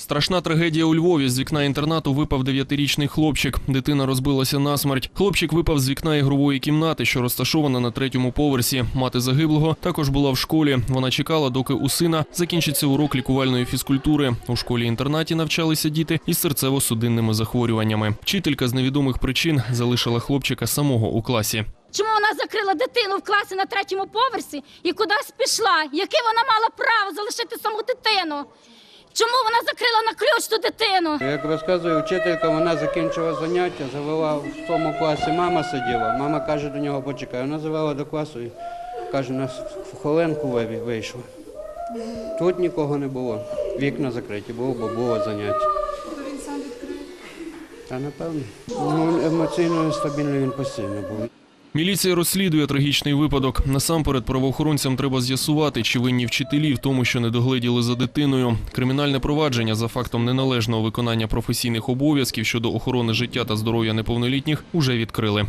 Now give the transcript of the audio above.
Страшна трагедія у Львові. З вікна інтернату випав дев'ятирічний хлопчик. Дитина розбилася насмерть. Хлопчик випав з вікна ігрової кімнати, що розташована на третьому поверсі. Мати загиблого також була в школі. Вона чекала, доки у сина закінчиться урок лікувальної фізкультури. У школі-інтернаті навчалися діти із серцево-судинними захворюваннями. Вчителька з невідомих причин залишила хлопчика самого у класі. Чому вона закрила дитину в класі на третьому поверсі і кудись пішла? Яке вона мала право залишити саму дитину? Чому вона закрила на ключ ту дитину? Як розказує вчителька, вона закінчила заняття, завела в тому класі, мама сиділа. Мама каже до нього, почекай. Вона завела до класу і каже, нас в хвилинку вийшла. Тут нікого не було. Вікна закриті, було, бо було заняття. відкрив. Та напевно. Ну, емоційно нестабільний він постійно був. Міліція розслідує трагічний випадок. Насамперед правоохоронцям треба з'ясувати, чи винні вчителі в тому, що не догледіли за дитиною. Кримінальне провадження за фактом неналежного виконання професійних обов'язків щодо охорони життя та здоров'я неповнолітніх уже відкрили.